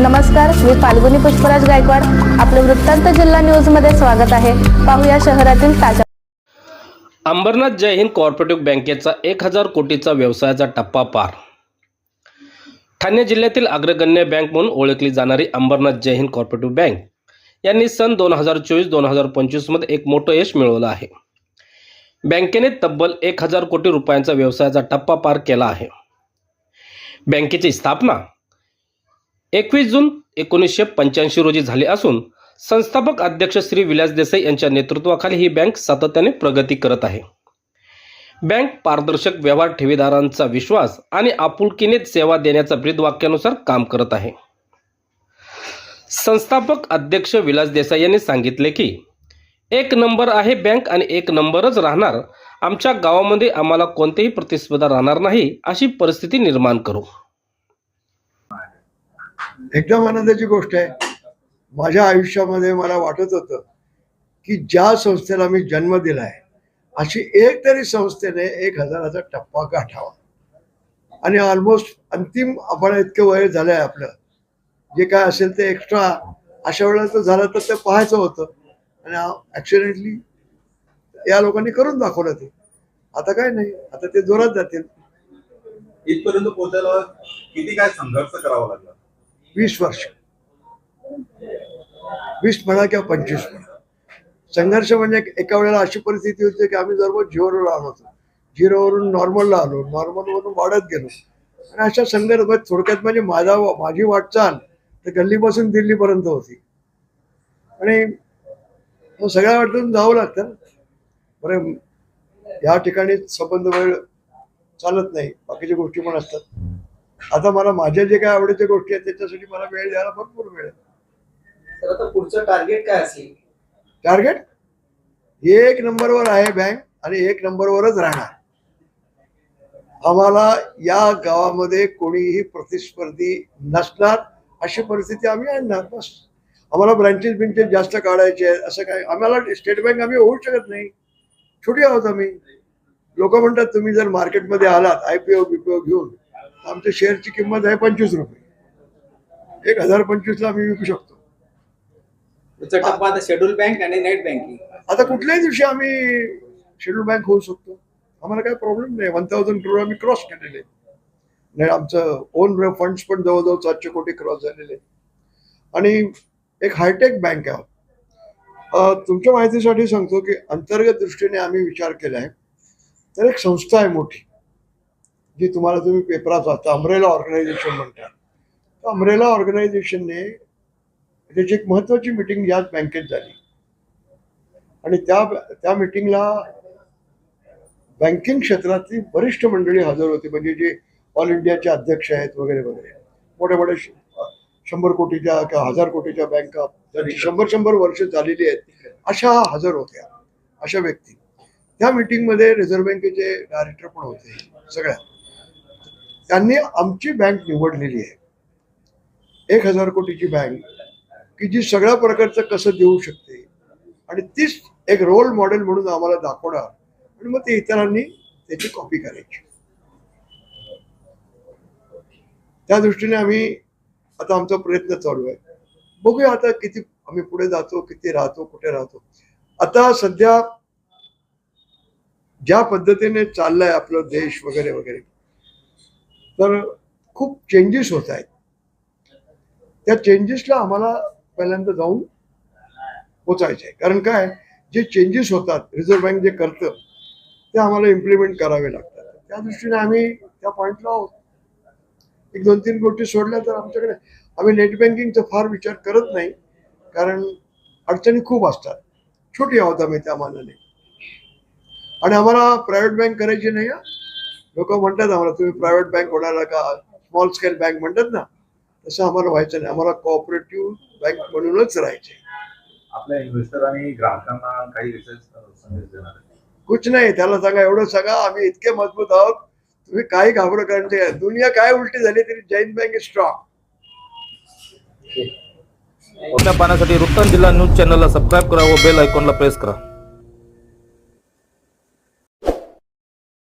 नमस्कार मी फाल्गुनी पुष्पराज गायकवाड. आपलं वृत्तांत जिल्हा न्यूजमध्ये स्वागत आहे. पाहूया शहरातील ताज्या अंबरनाथ जय हिंद कॉर्पोरेटिव्ह बँकेचा एक हजार कोटीचा व्यवसायाचा टप्पा पार. ठाणे जिल्ह्यातील अग्रगण्य बँक म्हणून ओळखली जाणारी अंबरनाथ जय हिंद कॉर्पोरेटिव्ह बँक यांनी सन दोन हजार चोवीस दोन हजार पंचवीसमध्ये एक मोठं यश मिळवलं आहे. बँकेने तब्बल एक हजार कोटी रुपयांचा व्यवसायाचा टप्पा पार केला आहे. बँकेची स्थापना एकवीस जून एकोणीसशे पंच्याऐंशी रोजी झाले असून संस्थापक अध्यक्ष श्री विलास देसाई यांच्या नेतृत्वाखाली ही बँक सातत्याने प्रगती करत आहे. बँक पारदर्शक व्यवहार ठेवीदारांचा विश्वास आणि आपुलकीने सेवा देण्याच्या ब्रीदवाक्यानुसार काम करत आहे. संस्थापक अध्यक्ष विलास देसाई यांनी सांगितले की एक नंबर आहे बँक आणि एक नंबरच राहणार. आमच्या गावामध्ये आम्हाला कोणतेही प्रतिस्पर्धा राहणार नाही अशी परिस्थिती निर्माण करू. एकदम आनंदाची गोष्ट आहे. माझ्या आयुष्यामध्ये मला वाटत होतं की ज्या संस्थेला मी जन्म दिला आहे अशी एक तरी संस्थेने एक हजाराचा टप्पा गाठावा. आणि ऑलमोस्ट अंतिम आपण इतकं वय झालंय आपलं. जे काय असेल ते एक्स्ट्रा अशा वेळेला तर झालं तर ते पाहायचं होतं. आणि ऍक्सिडेंटली या लोकांनी करून दाखवलं ते. आता काय नाही आता ते जोरात जातील. इथपर्यंत पोहोचायला किती काय संघर्ष करावा लागला? वीस वर्ष. वीस म्हणा किंवा पंचवीस म्हणा. संघर्ष म्हणजे एका वेळेला अशी परिस्थिती होती की आम्ही जवळ झिरोवर आलो होतो. झिरोवरून नॉर्मलला आलो. नॉर्मलवरून वाढत गेलो. आणि अशा संघर्ष म्हणजे थोडक्यात म्हणजे माझा माझी वाटचाल तर गल्लीपासून दिल्लीपर्यंत होती. आणि मग सगळ्या वाटून जावं लागतं. बरं या ठिकाणी संबंध वेळ चालत नाही. बाकीच्या गोष्टी पण असतात. आता मला माझ्या जे काय आवडीच्या गोष्टी आहेत त्याच्यासाठी मला वेळ द्यायला भरपूर वेळ आहे. तर आता पुढचं टार्गेट काय असेल? टार्गेट एक नंबरवर आहे बँक आणि एक नंबरवरच राहणार. आम्हाला या गावामध्ये कोणीही प्रतिस्पर्धी नसणार अशी परिस्थिती आम्ही आणणार बस. आम्हाला ब्रँचेस बिंचेस जास्त काढायचे आहेत असं काय? आम्हाला स्टेट बँक आम्ही होऊ शकत नाही. छोटी आहोत आम्ही. लोक म्हणतात तुम्ही जर मार्केटमध्ये आलात आय पी ओ बीपीओ घेऊन आमच्या शेअरची किंमत आहे पंचवीस रुपये. एक हजार पंचवीसला आम्ही विकू शकतो. शेड्यूल बँक आणि नेट बँकिंग. आता कुठल्याही दिवशी आम्ही शेड्यूल बँक होऊ शकतो. आम्हाला काही प्रॉब्लेम नाही. वन थाउजंड करोड आम्ही क्रॉस केलेले. नाही आमचं ओन फंड्स पण जवळजवळ सातशे कोटी क्रॉस झालेले. आणि एक हायटेक बँक आहे. तुमच्या माहितीसाठी सांगतो की अंतर्गत दृष्टीने आम्ही विचार केला आहे तर एक संस्था आहे मोठी. जी तुम्हाला तुम्ही पेपरात वाचता अमरेला ऑर्गनायझेशन म्हणतात. तर अमरेला ऑर्गनायझेशनने त्याची एक महत्त्वाची मिटिंग याच बँकेत झाली. आणि त्या त्या मिटिंगला बँकिंग क्षेत्रातली वरिष्ठ मंडळी हजर होती. म्हणजे जे ऑल इंडियाचे अध्यक्ष आहेत वगैरे वगैरे. मोठ्या मोठ्या शंभर कोटीच्या किंवा हजार कोटीच्या बँका ज्यांची शंभर शंभर वर्ष झालेली आहेत. अशा हजर होत्या. अशा व्यक्ती. त्या मिटिंगमध्ये रिझर्व्ह बँकेचे डायरेक्टर पण होते सगळ्या त्यांनी आमची बँक निवडलेली आहे. एक हजार कोटीची बँक की जी सगळ्या प्रकारचं कसं देऊ शकते. आणि तीच एक रोल मॉडेल म्हणून आम्हाला दाखवणार. आणि मग ते इतरांनी त्याची कॉपी करायची. त्या दृष्टीने आम्ही आता आमचा प्रयत्न चालू आहे. बघूया आता किती आम्ही पुढे जातो किती राहतो कुठे राहतो. आता सध्या ज्या पद्धतीने चाललाय आपलं देश वगैरे वगैरे तर खूप चेंजेस होत आहेत. त्या चेंजेसला आम्हाला पहिल्यांदा जाऊन पोचायचं आहे कारण काय? जे चेंजेस होतात रिझर्व्ह बँक जे करतं ते आम्हाला इम्प्लिमेंट करावे लागतात. त्या दृष्टीने आम्ही त्या पॉईंटला आहोत. एक दोन तीन गोष्टी सोडल्या तर आमच्याकडे आम्ही नेट बँकिंगचा फार विचार करत नाही. कारण अडचणी खूप असतात. छोटी आहोत आम्ही त्या मानाने. आणि आम्हाला प्रायव्हेट बँक करायची नाही लोक म्हणतात आम्हाला तुम्ही प्रायव्हेट बँक होणार का? स्मॉल स्केल बँक म्हणतात ना. तसं आम्हाला व्हायचं नाही. आम्हाला कोऑपरेटिव्ह बँक म्हणूनच राहायचे. आपल्या इन्व्हेस्टर आणि ग्राहकांना काही विशेष संदेश देणार आहे? कुछ नाही. त्याला सांगा एवढं सांगा आम्ही इतके मजबूत आहोत. तुम्ही काही घाबरू कारण ते दुनिया काय उलटी झाली तरी जैन बँक इज स्ट्रॉंग पाहण्यासाठी वृत्तांत जिल्हा न्यूज चॅनलला सबस्क्राईब करा व बेल आयकॉनला प्रेस करा.